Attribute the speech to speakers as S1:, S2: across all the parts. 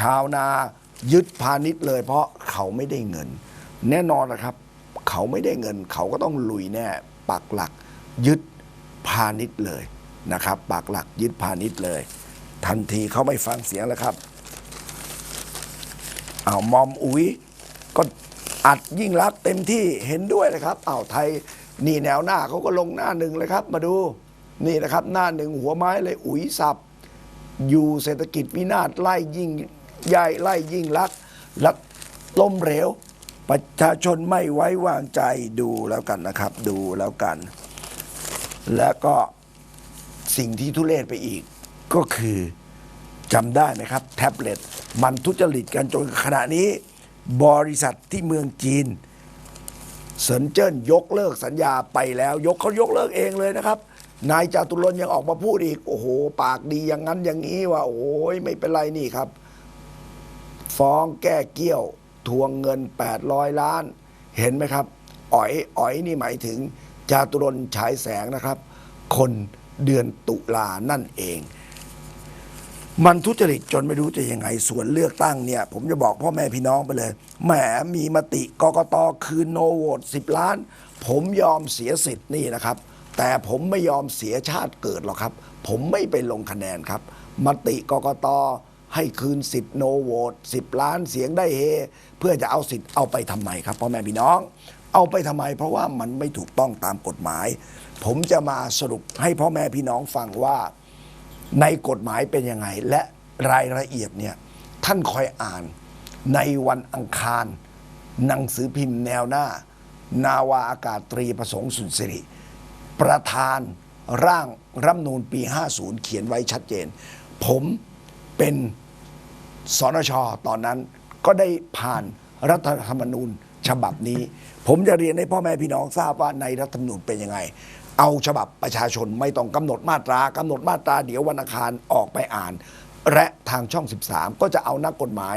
S1: ชาวนายึดพาณิชย์เลย เพราะเขาไม่ได้เงิน แน่นอนนะครับ เขาไม่ได้เงิน เขาก็ต้องลุยแน่ปักหลักยึดพาณิชย์เลยนะครับปักหลักยึดพาณิชย์เลย ทันทีเขาไม่ฟังเสียงแล้วครับเอามอมอุ๋ยก็อัดยิ่งรักเต็มที่เห็นด้วยนะครับเอาวไทยนี่แนวหน้าเขาก็ลงหน้าหนึ่งเลยครับ มาดูนี่นะครับ หน้าหนึ่งหัวไม้เลยอุ๋ยสับ อยู่เศรษฐกิจวินาศไล่ยิ่ง ใหญ่ไล่ยิ่งรักษณ์ลักล้มเหลวประชาชนไม่ไว้วางใจดูแล้วกันนะครับ ดูแล้วกัน แล้วก็สิ่งที่ทุเรศไปอีก ก็คือจำได้ไหมครับ แท็บเล็ตมันทุจริตกันจนขณะนี้ บริษัทที่เมืองจีนเซินเจิ้นยกเลิกสัญญาไปแล้ว ยกเขายกเลิกเองเลยนะครับ นายจาตุรนยังออกมาพูดอีก โอ้โห ปากดีอย่างนั้นอย่างนี้ว่า โอ้ยไม่เป็นไรนี่ครับ ฟ้องแก้เกี้ยว ทวงเงิน 800 ล้าน เห็นไหมครับ อ๋อยอ๋อยนี่หมายถึงจาตุรนฉายแสงนะครับ คนเดือนตุลานั่นเอง มันทุจริตจนไม่รู้จะยังไง ส่วนเลือกตั้งเนี่ย ผมจะบอกพ่อแม่พี่น้องไปเลยแหมมีมติกกตคืนโนโหวต10 ล้าน ผมยอมเสียสิทธิ์นี่นะครับ แต่ผมไม่ยอมเสียชาติเกิดหรอกครับ ผมไม่ไปลงคะแนนครับ มติกกต ให้คืนสิทธิ์โนโหวต10ล้านเสียงได้เฮ เพื่อจะเอาสิทธิ์เอาไปทำไมครับพ่อแม่พี่น้อง เอาไปทำไม เพราะว่ามันไม่ถูกต้องตามกฎหมาย ผมจะมาสรุปให้พ่อแม่พี่น้องฟังว่าในกฎหมายเป็นยังไง และรายละเอียดเนี่ยท่านคอยอ่านในวันอังคารหนังสือพิมพ์แนวหน้า นาวาอากาศตรีประสงค์สุนสริประธานร่างรัฐมนูญปี 50 เขียนไว้ชัดเจน ผมเป็น สนชตอนนั้นก็ได้ผ่านรัฐธรรมนูญฉบับนี้ ผมจะเรียนให้พ่อแม่พี่น้องทราบว่าในรัฐธรรมนูญเป็นยังไง เอาฉบับประชาชนไม่ต้องกำหนดมาตรากำหนดมาตราเดี๋ยววันอังคารออกไปอ่าน และทางช่อง 13 ก็จะเอานักกฎหมาย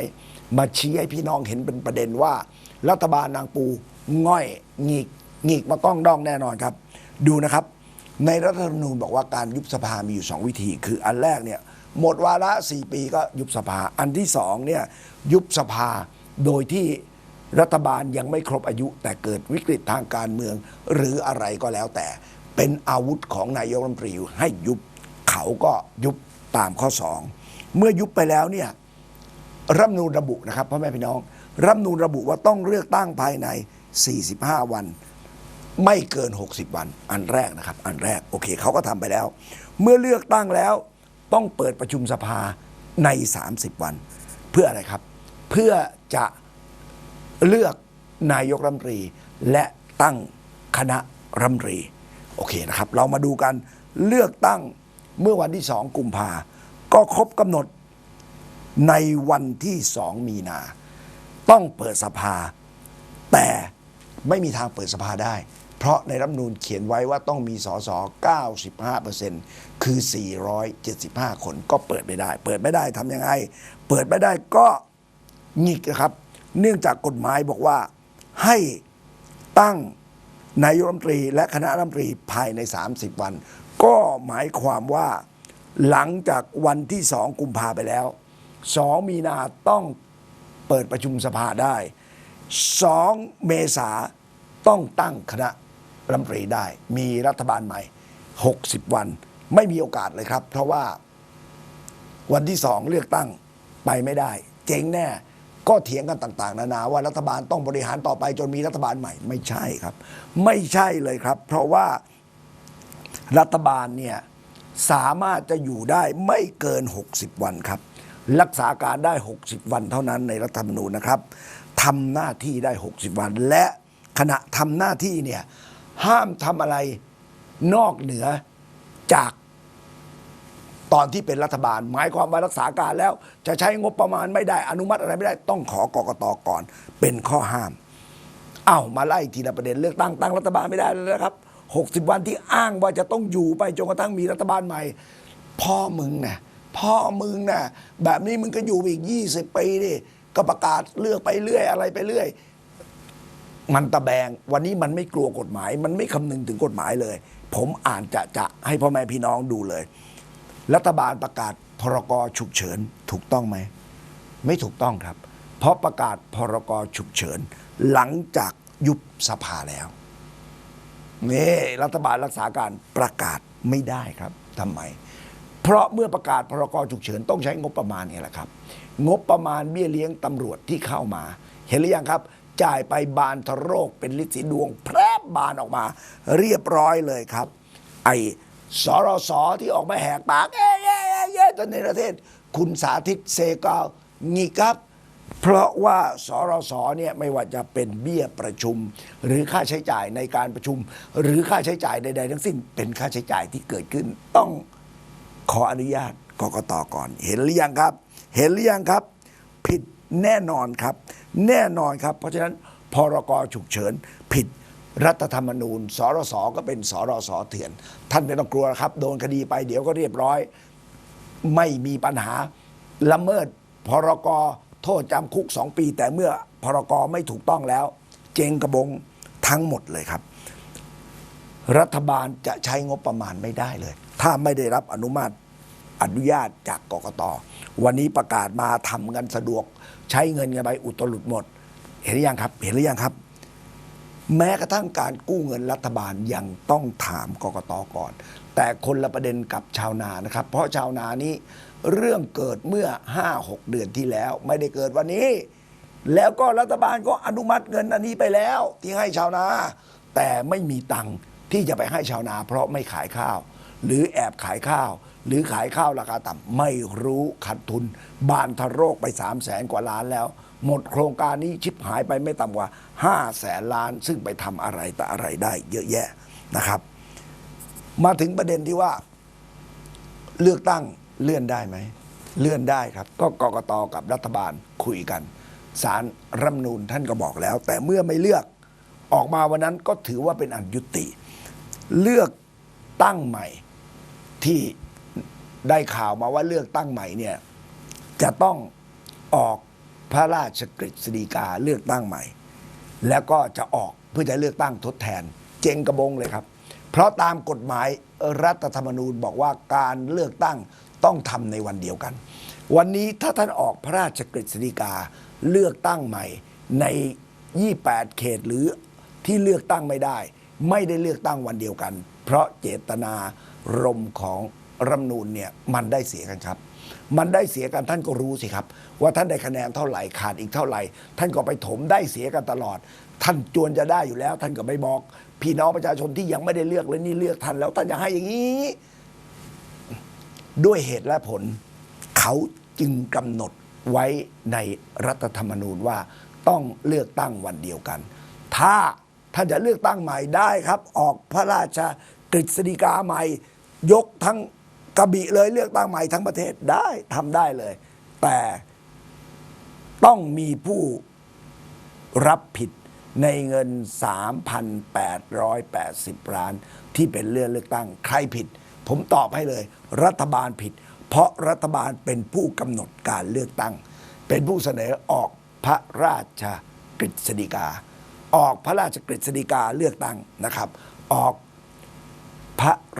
S1: มาชี้ให้พี่น้องเห็นเป็นประเด็นว่า รัฐบาลนางปูง่อยหงีกหงีกมาต้องดองแน่นอนครับ ดูนะครับ ในรัฐธรรมนูญบอกว่าการยุบสภามีอยู่ 2 วิธี คืออันแรกเนี่ย หมดวาระ 4 ปีก็ยุบสภา อันที่สองเนี่ยยุบสภาโดยที่รัฐบาลยังไม่ครบอายุ แต่เกิดวิกฤตทางการเมือง หรืออะไรก็แล้วแต่ เป็นอาวุธของนายกรัฐมนตรีให้ยุบเขาก็ยุบตามข้อ 2 เมื่อยุบไปแล้วเนี่ยรัฐมนูญระบุนะครับพ่อแม่พี่น้องรัฐมนูญระบุว่าต้องเลือกตั้งภายใน 45 วัน ไม่เกิน 60 วัน อันแรกนะครับ อันแรกโอเคเขาก็ทำไปแล้ว เมื่อเลือกตั้งแล้ว ต้องเปิดประชุมสภาใน 30 วัน เพื่ออะไรครับ เพื่อจะเลือกนายกรัฐมนตรี และตั้งคณะรัฐมนตรีโอเคนะครับ เรามาดูกันเลือกตั้งเมื่อวันที่ 2 กุมภาก็ครบกำหนดในวันที่สองมีนา ต้องเปิดสภา แต่ไม่มีทางเปิดสภาได้ เพราะในรัฐมนูญเขียนไว้ว่าต้องมีสส95%คือ 475 คนก็เปิดไม่ได้ เปิดไม่ได้ทำยังไง เปิดไม่ได้ก็หงิกนะครับ เนื่องจากกฎหมายบอกว่าให้ตั้งนายรัฐมนตรีและคณะรัฐมนตรีภายใน 30 วัน ก็หมายความว่าหลังจากวันที่สองกุมภาไปแล้ว 2 มีนาต้องเปิดประชุมสภาได้ 2 เมษาต้องตั้งคณะ รัฐมนตรีได้ มีรัฐบาลใหม่ 60 วัน ไม่มีโอกาสเลยครับ เพราะว่าวันที่สองเลือกตั้งไปไม่ได้ เจ๊งแน่ก็เถียงกันต่าง ๆ นานาว่ารัฐบาลต้องบริหารต่อไปจนมีรัฐบาลใหม่ ไม่ใช่ครับ ไม่ใช่เลยครับ เพราะว่ารัฐบาลเนี่ยสามารถจะอยู่ได้ไม่เกิน 60 วันครับ รักษาการได้ 60 วันเท่านั้นในรัฐธรรมนูญนะครับทำหน้าที่ได้ 60 วัน และขณะทำหน้าที่เนี่ย ห้ามทำอะไรนอกเหนือจากตอนที่เป็นรัฐบาล หมายความว่ารักษาการแล้ว จะใช้งบประมาณไม่ได้อนุมัติอะไรไม่ได้ ต้องขอกกตก่อน เป็นข้อห้าม เอ้ามาไล่ทีละประเด็นเลือกตั้งตั้งรัฐบาลไม่ได้แล้วนะครับ 60 วันที่อ้างว่าจะต้องอยู่ไปจนกระทั่งมีรัฐบาลใหม่ พ่อมึงนะพ่อมึงนะแบบนี้มึงก็อยู่ไปอีก 20 ปีดิก็ประกาศเลือกไปเรื่อยอะไรไปเรื่อย มันตะแบง วันนี้มันไม่กลัวกฎหมาย มันไม่คำนึงถึงกฎหมายเลย ผมอ่านจะจะให้พ่อแม่พี่น้องดูเลย รัฐบาลประกาศพรกฉุกเฉินถูกต้องไหม ไม่ถูกต้องครับ เพราะประกาศพรกฉุกเฉิน หลังจากยุบสภาแล้วนี่รัฐบาลรักษาการประกาศไม่ได้ครับทำไม เพราะเมื่อประกาศพรกฉุกเฉินต้องใช้งบประมาณไงล่ะครับ งบประมาณเบี้ยเลี้ยงตำรวจที่เข้ามา เห็นหรือยังครับ จ่ายไปบานทะโรคเป็นลิสีดวงแพรบบานออกมา เรียบร้อยเลยครับ ไอ้สรสที่ออกมาแหกปากเอ๊ะเอ๊ะเอ๊ะเอ๊ะตอนในประเทศ คุณสาธิตเซกาวงีครับ เพราะว่าสรสเนี่ยไม่ว่าจะเป็นเบี้ยประชุม หรือค่าใช้จ่ายในการประชุม หรือค่าใช้จ่ายใด ๆ ทั้งสิ้นเป็นค่าใช้จ่ายที่เกิดขึ้น ต้องขออนุญาตกกตก่อน เห็นหรือยังครับ เห็นหรือยังครับ ผิด แน่นอนครับ แน่นอนครับ เพราะฉะนั้นพรกฉุกเฉินผิดรัฐธรรมนูญ สรสก็เป็นสรสเถื่อน ท่านไม่ต้องกลัวครับ โดนคดีไปเดี๋ยวก็เรียบร้อย ไม่มีปัญหาละเมิดพรกโทษจำคุกสองปี แต่เมื่อพรกไม่ถูกต้องแล้ว เจงกระบงทั้งหมดเลยครับ รัฐบาลจะใช้งบประมาณไม่ได้เลย ถ้าไม่ได้รับอนุมัติ อนุญาตจากกกต วันนี้ประกาศมาทำกันสะดวก ใช้เงินกันไปอุตลุดหมด เห็นหรือยังครับ เห็นหรือยังครับ แม้กระทั่งการกู้เงินรัฐบาลยังต้องถามกกตก่อน แต่คนละประเด็นกับชาวนานะครับ เพราะชาวนานี้เรื่องเกิดเมื่อ 5-6 เดือนที่แล้ว ไม่ได้เกิดวันนี้ แล้วก็รัฐบาลก็อนุมัติเงินอันนี้ไปแล้ว ที่ให้ชาวนา แต่ไม่มีตังค์ที่จะไปให้ชาวนา เพราะไม่ขายข้าว หรือแอบขายข้าว หรือขายข้าวราคาต่ำไม่รู้ขาดทุน บานทะโรกไป3 0 0แสนกว่าล้านแล้ว หมดโครงการนี้ชิบหายไปไม่ต่ำกว่า5แสนล้าน ซึ่งไปทำอะไรแต่อะไรได้เยอะแยะนะครับ มาถึงประเด็นที่ว่า เลือกตั้งเลื่อนได้ไหม เลื่อนได้ครับ ก็กกตกับรัฐบาลคุยกันสารรัฐมนูญท่านก็บอกแล้ว แต่เมื่อไม่เลือกออกมาวันนั้นก็ถือว่าเป็นอันยุติ เลือกตั้งใหม่ ที่ได้ข่าวมาว่าเลือกตั้งใหม่เนี่ยจะต้องออกพระราชกฤษฎีกาเลือกตั้งใหม่ แล้วก็จะออกเพื่อจะเลือกตั้งทดแทน เจงกระบงเลยครับ เพราะตามกฎหมายรัฐธรรมนูญบอกว่าการเลือกตั้งต้องทำในวันเดียวกัน วันนี้ถ้าท่านออกพระราชกฤษฎีกาเลือกตั้งใหม่ใน 28 เขตหรือที่เลือกตั้งไม่ได้ ไม่ได้เลือกตั้งวันเดียวกัน เพราะเจตนารมของรัฐมนูญเนี่ยมันได้เสียกันครับ มันได้เสียกันท่านก็รู้สิครับ ว่าท่านได้คะแนนเท่าไหร่ขาดอีกเท่าไหร่ ท่านก็ไปถมได้เสียกันตลอด ท่านจวนจะได้อยู่แล้ว ท่านก็ไม่บอก พี่น้องประชาชนที่ยังไม่ได้เลือกเลยนี่เลือกท่านแล้วท่านจะให้อย่างนี้ ด้วยเหตุและผล เขาจึงกำหนดไว้ในรัฐธรรมนูญว่าต้องเลือกตั้งวันเดียวกัน ถ้าท่านจะเลือกตั้งใหม่ได้ครับ ออกพระราช กฤษฎีกาใหม่ ยกทั้งกระบี่เลยเลือกตั้งใหม่ทั้งประเทศได้ทำได้เลย แต่ต้องมีผู้รับผิดในเงิน 3,880 ล้าน ที่เป็นเรื่องเลือกตั้ง ใครผิด ผมตอบให้เลย รัฐบาลผิด เพราะรัฐบาลเป็นผู้กำหนดการเลือกตั้ง เป็นผู้เสนอออกพระราชกฤษฎีกา ออกพระราชกฤษฎีกาเลือกตั้งนะครับ ออก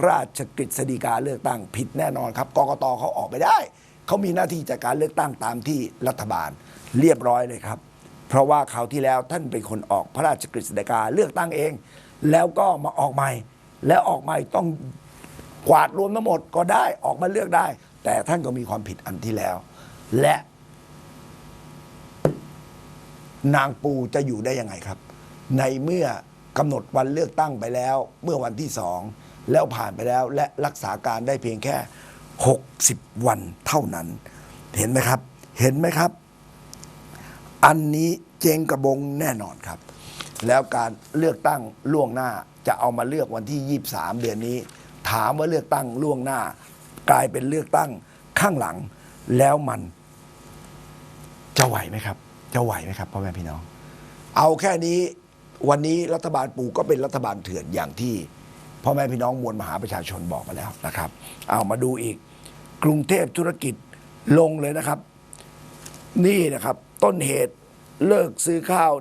S1: ราชกฤษฎีกาเลือกตั้งผิดแน่นอนครับกกตเขาออกไม่ได้ เขามีหน้าที่จัดการเลือกตั้งตามที่รัฐบาลเรียบร้อยเลยครับ เพราะว่าคราวที่แล้วท่านเป็นคนออกพระราชกฤษฎีกาเลือกตั้งเอง แล้วก็มาออกใหม่ แล้วออกใหม่ต้องกวาดรวมทั้งหมดก็ได้ออกมาเลือกได้ แต่ท่านก็มีความผิดอันที่แล้ว และ นางปูจะอยู่ได้ยังไงครับ ในเมื่อกำหนดวันเลือกตั้งไปแล้ว เมื่อวันที่สอง แล้วผ่านไปแล้วและรักษาการได้เพียงแค่ 60 วันเท่านั้น เห็นไหมครับ เห็นไหมครับ อันนี้เจงกระบงแน่นอนครับ แล้วการเลือกตั้งล่วงหน้าจะเอามาเลือกวันที่ 23 เดือนนี้ ถามว่าเลือกตั้งล่วงหน้า กลายเป็นเลือกตั้งข้างหลัง แล้วมันจะไหวไหมครับ จะไหวไหมครับพ่อแม่พี่น้อง เอาแค่นี้วันนี้รัฐบาลปูก็เป็นรัฐบาลเถื่อนอย่างที่ พ่อแม่พี่น้องมวลมหาประชาชนบอกมาแล้วนะครับ เอามาดูอีกกรุงเทพธุรกิจลงเลยนะครับ นี่นะครับต้นเหตุเลิกซื้อข้าว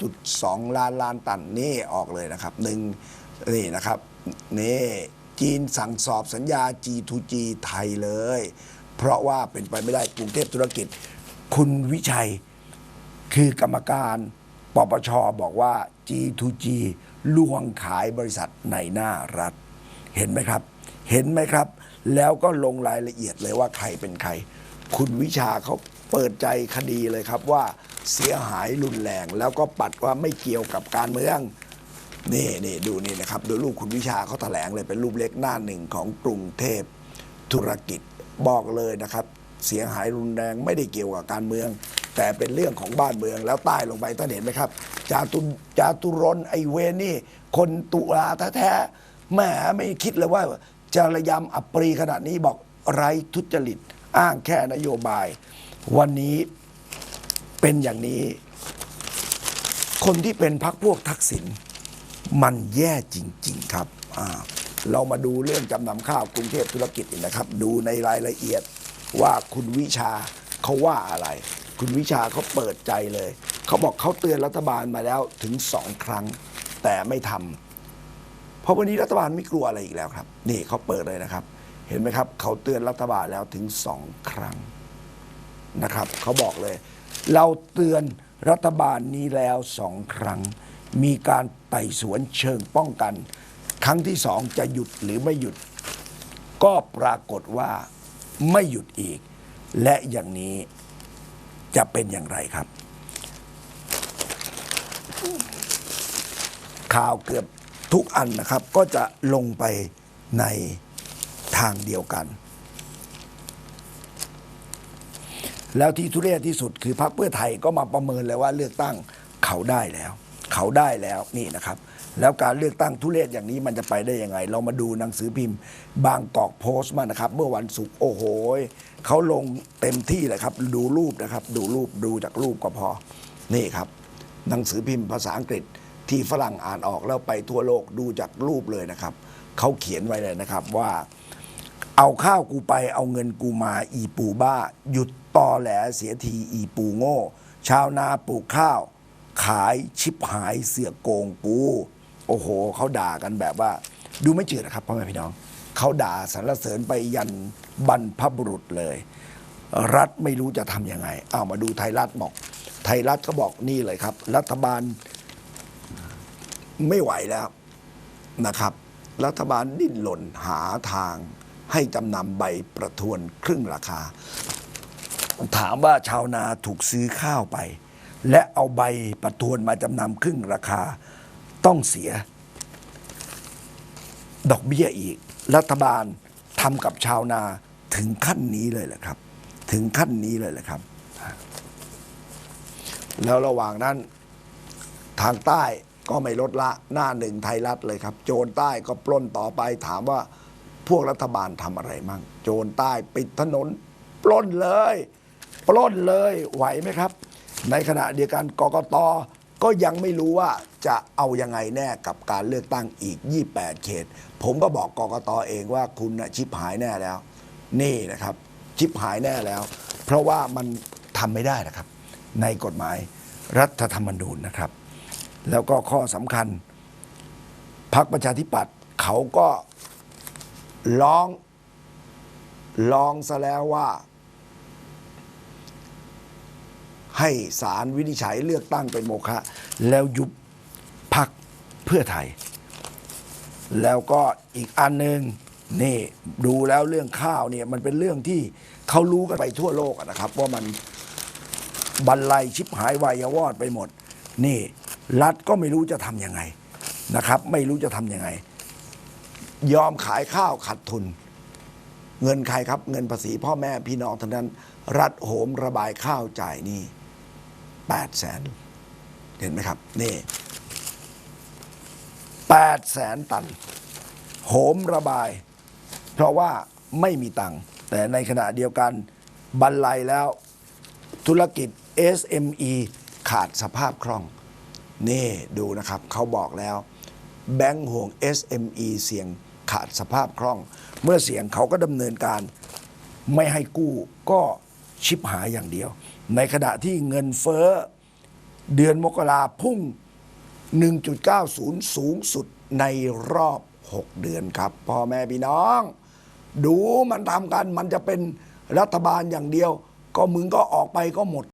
S1: 1.2 ล้านล้านตันนี่ออกเลยนะครับหนึ่งนี่นะครับนี่จีนสั่งสอบสัญญา G2G ไทยเลย เพราะว่าเป็นไปไม่ได้กรุงเทพธุรกิจ คุณวิชัยคือกรรมการ ปปชบอกว่า G2G ลวงขายบริษัทในหน้ารัฐ เห็นไหมครับ เห็นไหมครับ แล้วก็ลงรายละเอียดเลยว่าใครเป็นใคร คุณวิชาเขาเปิดใจคดีเลยครับว่าเสียหายรุนแรง แล้วก็ปัดว่าไม่เกี่ยวกับการเมืองนี่นี่ดูนี่นะครับดูรูปคุณวิชาเขาแถลงเลยเป็นรูปเล็กหน้าหนึ่งของกรุงเทพธุรกิจบอกเลยนะครับ เสียหายรุนแรงไม่ได้เกี่ยวกับการเมือง แต่เป็นเรื่องของบ้านเมืองแล้วใต้ลงไปท่านเห็นไหมครับ จาตุจาตุรนไอเวรนี่ คนตุลาแท้ๆแหมไม่คิดเลยว่าจะระยำอัปรีขนาดนี้บอกไรทุจริต อ้างแค่นโยบาย วันนี้เป็นอย่างนี้ คนที่เป็นพักพวกทักษิณมันแย่จริง ๆ ครับ เรามาดูเรื่องจำนำข้าวกรุงเทพธุรกิจนะครับ ดูในรายละเอียดว่าคุณวิชาเขาว่าอะไร คุณวิชาเขาเปิดใจเลย เขาบอกเขาเตือนรัฐบาลมาแล้วถึงสองครั้ง แต่ไม่ทำเพราะวันนี้รัฐบาลไม่กลัวอะไรอีกแล้วครับ นี่เขาเปิดเลยนะครับ เห็นไหมครับ เขาเตือนรัฐบาลแล้วถึงสองครั้งนะครับเขาบอกเลย เราเตือนรัฐบาลนี้แล้วสองครั้ง มีการไต่สวนเชิงป้องกัน ครั้งที่สองจะหยุดหรือไม่หยุด ก็ปรากฏว่าไม่หยุดอีก และอย่างนี้ จะเป็นอย่างไรครับ ข่าวเกือบทุกอันนะครับ ก็จะลงไปในทางเดียวกัน แล้วที่ทุเรศที่สุดคือพรรคเพื่อไทยก็มาประเมินเลยว่าเลือกตั้งเขาได้แล้ว เขาได้แล้วนี่นะครับ แล้วการเลือกตั้งทุเรศอย่างนี้มันจะไปได้ยังไง เรามาดูหนังสือพิมพ์ บางกอกโพสต์มานะครับ เมื่อวันศุกร์โอ้โหเขาลงเต็มที่เลยครับ ดูรูปนะครับ ดูรูปดูจากรูปก็พอ นี่ครับ หนังสือพิมพ์ภาษาอังกฤษที่ฝรั่งอ่านออกแล้วไปทั่วโลกดูจากรูปเลยนะครับเขาเขียนไว้เลยนะครับว่า เอาข้าวกูไปเอาเงินกูมาอีปูบ้า หยุดตอแหลเสียทีอีปูโง่ ชาวนาปลูกข้าว ขายชิบหายเสือโกงกู โอ้โหเขาด่ากันแบบว่า ดูไม่จืดนะครับพ่อแม่พี่น้องเขาด่าสรรเสริญไปยันบรรพบุรุษเลย รัฐไม่รู้จะทำยังไงเอามาดูไทยรัฐบอก ไทยรัฐก็บอกนี่เลยครับ รัฐบาลไม่ไหวแล้วนะครับ รัฐบาลดิ้นหล่นหาทางให้จำนำใบประทวนครึ่งราคา ถามว่าชาวนาถูกซื้อข้าวไป และเอาใบประทวนมาจำนำครึ่งราคา ต้องเสีย ดอกเบี้ยอีก รัฐบาลทำกับชาวนาถึงขั้นนี้เลยแหละครับ ถึงขั้นนี้เลยแหละครับ แล้วระหว่างนั้นทางใต้ก็ไม่ลดละหน้าหนึ่งไทยรัฐเลยครับ โจรใต้ก็ปล้นต่อไปถามว่าพวกรัฐบาลทำอะไรมั่ง โจรใต้ปิดถนน ปล้นเลย ปล้นเลยไหวไหมครับ ในขณะเดียวกันกกต ก็ยังไม่รู้ว่าจะเอายังไงแน่กับการเลือกตั้งอีก 28 เขต ผมก็บอกกกตเองว่าคุณนะชิบหายแน่แล้ว นี่นะครับ ชิบหายแน่แล้ว เพราะว่ามันทำไม่ได้นะครับ ในกฎหมายรัฐธรรมนูญนะครับ แล้วก็ข้อสำคัญพรรคประชาธิปัตย์เขาก็ร้องร้องซะแล้วว่า ให้ศาลวินิจฉัยเลือกตั้งเป็นโมฆะแล้วยุบพักเพื่อไทย แล้วก็อีกอันหนึ่งนี่ดูแล้วเรื่องข้าวเนี่ยมันเป็นเรื่องที่เขารู้กันไปทั่วโลกนะครับว่ามันบรรลัยชิบหายวายวอดไปหมด นี่ รัฐก็ไม่รู้จะทำยังไงนะครับ ไม่รู้จะทำยังไง ยอมขายข้าวขาดทุน เงินใครครับ เงินภาษีพ่อแม่พี่น้องทั้งนั้น รัฐโหมระบายข้าวจ่ายนี่ แปดแสนเห็นไหมครับ นี่แปดแสนตัน โหมระบาย เพราะว่าไม่มีตังค์แต่ในขณะเดียวกันบรรลัยแล้วธุรกิจ SME ขาดสภาพคล่อง นี่ดูนะครับเขาบอกแล้ว แบงก์ห่วง SME เสี่ยงขาดสภาพคล่อง เมื่อเสี่ยงเขาก็ดำเนินการไม่ให้กู้ก็ชิบหายอย่างเดียว ในขณะที่เงินเฟ้อเดือนมกราพุ่ง 1.90 สูงสุดในรอบ 6 เดือนครับพ่อแม่พี่น้อง ดูมันทำกันมันจะเป็นรัฐบาลอย่างเดียว ก็มึงก็ออกไปก็หมด